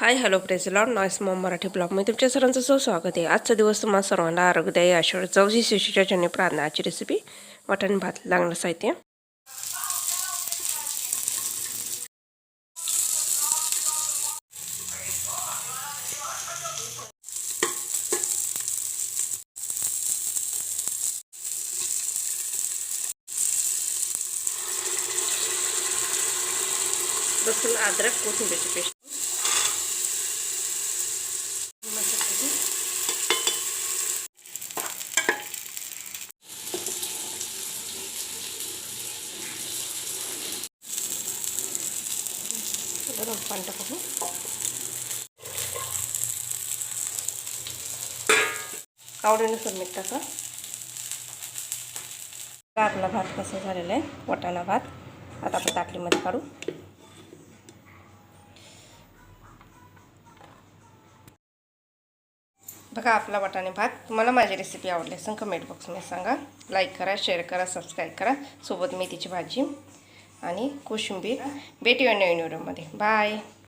Hi hello praise lord noise mom Marathi ब्लॉगमध्ये तुमच्या सर्वांचं सो स्वागत आहे आजचा दिवस तुम्हाला सर्वांना आरोग्यदायी आशीर्वाद चौशी शिशीच्या जन्य प्रार्थनाची रेसिपी वाटण भात लागणार साहित्य लसूण अद्रक कोथिंबीरची पेस्ट गरम पाणी टाकू आवडीनुसार मीठ टाका. आपला भात कसा झालेला आहे? वाटाणा भात. आता आपण ताटलीमध्ये काढू. बघा आपला वाटाणे भात. तुम्हाला माझी रेसिपी आवडली असेल कमेंट बॉक्समध्ये सांगा. लाईक करा शेअर करा सबस्क्राईब करा. सोबत मेथीची भाजी. आणि कोशिंबीर भेटूया नवीन व्हिडिओमध्ये बाय.